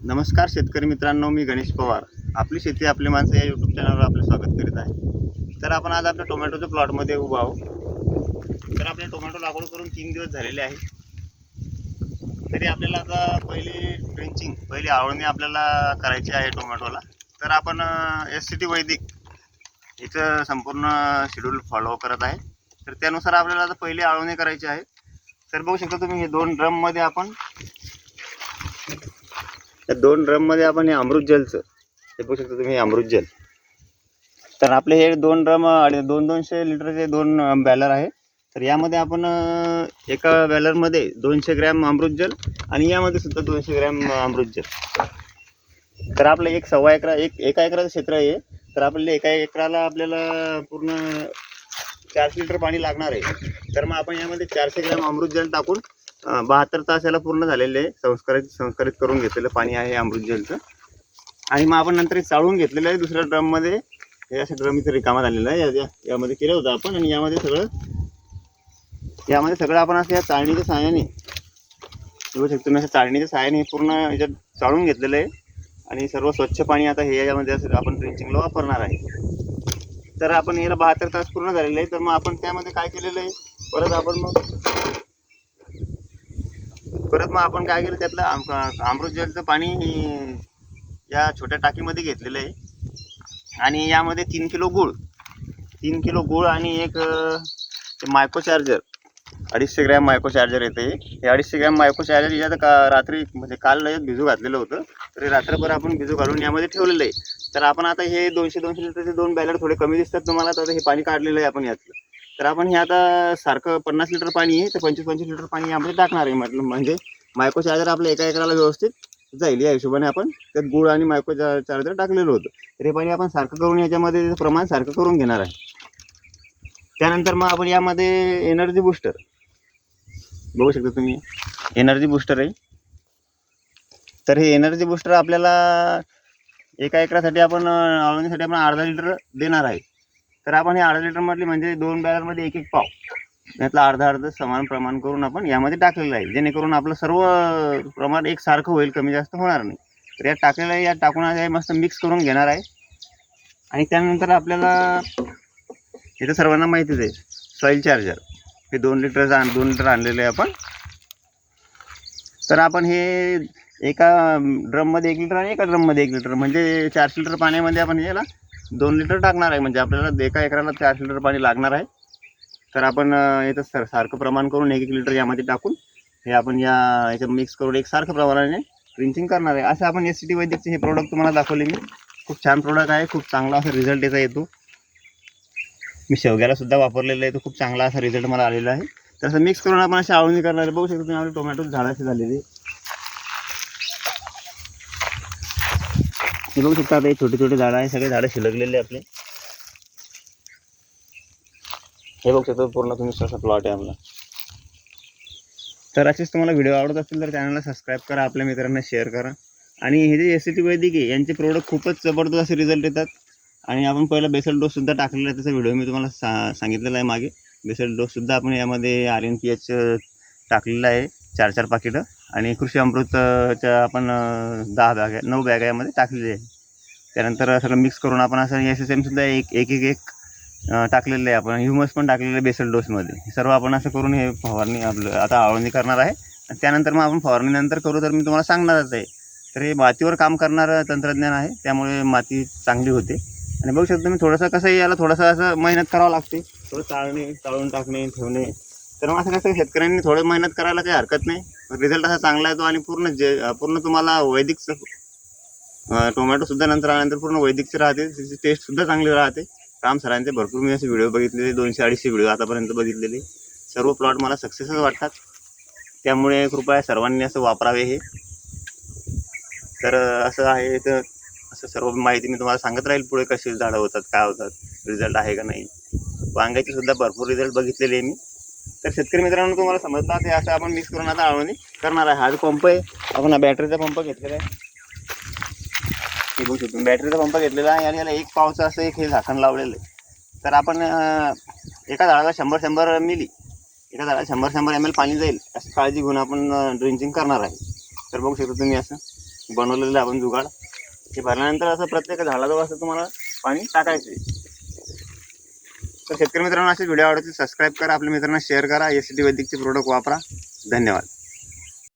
नमस्कार शेतकरी मित्रांनो मी गणेश पवार. आपली शेती आपली माणसं या यूट्यूब चॅनलवर आपलं स्वागत करीत आहे. तर आपण आज आपल्या टोमॅटोच्या प्लॉटमध्ये उभा आहोत. तर आपले टोमॅटो लागवड करून तीन दिवस झालेले आहे तरी आपल्याला आता पहिली ट्रेंचिंग पहिली आवडणी आपल्याला करायची आहे टोमॅटोला. तर आपण एस सी टी वैदिक इथं संपूर्ण शेड्यूल फॉलो करत आहे. तर त्यानुसार आपल्याला आता पहिली आळवणी करायची आहे. तर बघू शकता तुम्ही हे दोन ड्रममध्ये आपण या दोन ड्रममध्ये आपण हे अमृत जलचं हे बघू शकता तुम्ही हे अमृत जल. तर आपले हे दोन ड्रम अडी दोन दोनशे लिटरचे दोन बॅलर आहे. तर यामध्ये आपण एका बॅलरमध्ये दोनशे ग्रॅम अमृत जल आणि यामध्ये सुद्धा दोनशे ग्रॅम अमृत जल. तर आपलं एक सव्वा एकरा एक एका एकराचं क्षेत्र आहे तर आपल्याला एका एकराला आपल्याला पूर्ण चारशे लिटर पाणी लागणार आहे. तर मग आपण यामध्ये चारशे ग्रॅम अमृत जल टाकून बहात्तर तास याला पूर्ण झालेले आहे. संस्कारित संस्कारित करून घेतलेलं पाणी आहे अमृत जलचं. आणि मग आपण नंतर चाळून घेतलेलं आहे दुसऱ्या ड्रममध्ये हे असं ड्रम इथे रिकामा झालेला आहे. या- यामध्ये केलं होतं आपण. आणि यामध्ये सगळं यामध्ये सगळं आपण असं या चाळणीच्या सहाय्याने बघू शकतो मी असं चाळणीच्या सहाय्याने हे पूर्ण याच्यात चाळून घेतलेलं आहे. आणि सर्व स्वच्छ पाणी आता हे याच्यामध्ये असं आपण ड्रिंचिंगला वापरणार आहे. तर आपण याला बहात्तर तास पूर्ण झालेले आहे. तर मग आपण त्यामध्ये काय केलेलं आहे? परत आपण मग परत मग आपण काय केलं त्यातलं आम- अमृत जलचं पाणी या छोट्या टाकीमध्ये घेतलेलं आहे. आणि यामध्ये तीन किलो गूळ तीन किलो गूळ आणि एक मायको चार्जर अडीचशे ग्रॅम मायको चार्जर येते. हे अडीचशे ग्रॅम मायको चार्जर याच्यात का रात्री म्हणजे काल भिजू घातलेलं होतं. तर रात्रभर आपण भिजू घालून यामध्ये ठेवलेलं आहे. तर आपण आता हे दोनशे दोनशे लिटरचे दोन बॅलर थोडे कमी दिसतात तुम्हाला तर हे पाणी काढलेलं आहे आपण यातलं. तर आपण हे आता सारखं पन्नास लिटर पाणी आहे तर पंचवीस पंचवीस लिटर पाणी यामध्ये टाकणार आहे म्हटलं म्हणजे मायको चार्जर आपल्या एका एकराला व्यवस्थित जाईल. या हिशोबाने आपण त्यात गुळ आणि मायको चार्जर टाकलेलं होतं. तर हे पाणी आपण सारखं करून याच्यामध्ये त्याचं प्रमाण सारखं करून घेणार आहे. त्यानंतर मग आपण यामध्ये एनर्जी बुस्टर बघू शकता तुम्ही एनर्जी बुस्टर आहे. तर हे एनर्जी बुस्टर आपल्याला एका एकरासाठी आपण आवडण्यासाठी आपण अर्धा लिटर देणार आहे. तर आपण हे अर्धा लिटरमधले म्हणजे दोन बॅलरमध्ये एक एक पाव. यातला अर्धा अर्ध समान प्रमाण करून आपण यामध्ये टाकलेलं आहे. जेणेकरून आपलं सर्व प्रमाण एकसारखं होईल कमी जास्त होणार नाही. तर यात टाकलेलं आहे यात टाकून मस्त मिक्स करून घेणार आहे. आणि त्यानंतर आपल्याला इथं सर्वांना माहितीच आहे सॉईल चार्जर हे दोन लिटरचं आण दोन लिटर आणलेलं आहे आपण. तर आपण हे एका ड्रममध्ये एक लिटर आणि एका ड्रममध्ये एक लिटर म्हणजे चारशे लिटर पाण्यामध्ये आपण याला दोन लिटर टाकणार आहे. म्हणजे आपल्याला एका एकराला चार लिटर पाणी लागणार आहे. तर आपण अं, याचं सर सारखं प्रमाण करून एक एक लिटर यामध्ये टाकून हे आपण या याच्यात मिक्स करून एक सारखं प्रमाणाने रिंचिंग करणार आहे. असं आपण एस सी टी वैद्यकचे हे प्रोडक्ट तुम्हाला दाखवले मी. खूप छान प्रोडक्ट आहे. खूप चांगला असा रिझल्ट याचा येतो. मी शेवग्याला सुद्धा वापरलेलं आहे. तो खूप चांगला असा रिझल्ट मला आलेला आहे. तर असं मिक्स करून आपण अशी आवळणी करणार आहे. बघू शकतो तुम्ही आपले टोमॅटो झाडाचे झालेले हे बघू शकता आता हे छोटे छोटे झाडं आहे सगळे झाडं शिलकलेले आहे आपले. हे बघू शकता पूर्ण तुम्ही असा प्लॉट आहे आपला. तर असेच तुम्हाला व्हिडिओ आवडत असतील तर चॅनलला सबस्क्राईब करा आपल्या मित्रांना शेअर करा. आणि हे जे एस सी टी वैदिक आहे यांचे प्रोडक्ट खूपच जबरदस्त असे रिझल्ट येतात आणि आपण पहिला बेसल डोससुद्धा टाकलेला आहे त्याचा व्हिडिओ मी तुम्हाला सा सांगितलेला आहे मागे. बेसल डोससुद्धा आपण यामध्ये आर एन पी एच टाकलेला आहे. चार चार पाकिटं आणि कृषी अमृतच्या आपण दहा बॅग नऊ बॅग यामध्ये टाकलेले आहे त्यानंतर सगळं मिक्स करून आपण असं एस एस एमसुद्धा एक एक एक एक टाकलेलं आहे. आपण ह्युमस पण टाकलेलं आहे बेसल डोसमध्ये सर्व आपण असं करून हे फवारणी आपलं आता आवळणी करणार आहे. आणि त्यानंतर मग आपण फवारणीनंतर करू तर मी तुम्हाला सांगणारच आहे. तर हे मातीवर काम करणारं तंत्रज्ञान आहे. त्यामुळे माती चांगली होते. आणि बघू शकतो मी थोडंसं कसं याला थोडंसं असं मेहनत करावं लागते. थोडं चाळणे चाळून टाकणे ठेवणे. तर मग असं कसं शेतकऱ्यांनी थोडं मेहनत करायला काही हरकत नाही. रिझल्ट असा चांगला येतो आणि पूर्ण जे पूर्ण तुम्हाला वैदिक टोमॅटो सुद्धा नंतर आल्यानंतर पूर्ण वैदिकचे राहते. त्याची टेस्ट सुद्धा चांगली राहते. राम सरांचे भरपूर मी असे व्हिडिओ बघितलेले दोनशे अडीचशे व्हिडिओ आतापर्यंत बघितलेले सर्व प्लॉट मला सक्सेसच वाटतात. त्यामुळे कृपया सर्वांनी असं वापरावे हे. तर असं आहे तर असं सर्व माहिती मी तुम्हाला सांगत राहील पुढे कशी झाडं होतात काय होतात रिझल्ट आहे का नाही. वांग्याचे सुद्धा भरपूर रिझल्ट बघितलेले आहे मी. तर शेतकरी मित्रांनो तुम्हाला समजलं ते असं आपण मिक्स करून आता आळवणी करणार आहे. हा जो पंप आहे आपण हा बॅटरीचा पंप घेतलेला आहे. हे बघू शकतो बॅटरीचा पंप घेतलेला आहे आणि याला एक पावचं असं एक हे झाकण लावलेलं आहे. तर आपण एका झाडाला शंभर शंभर मिली. एका झाडाला शंभर शंभर एम एल पाणी जाईल अशी काळजी घेऊन आपण ड्रिंचिंग करणार आहे. तर बघू शकता तुम्ही असं बनवलेलं आहे आपण जुगाड. हे भरल्यानंतर असं प्रत्येक झाडाजवळ असं तुम्हाला पाणी टाकायचं आहे. तर शेतकरी मित्रांनो असे व्हिडिओ आवडतील सबस्क्राईब करा. आपल्या मित्रांना शेअर करा. एस टी वैदिकचे प्रोडक्ट वापरा. धन्यवाद.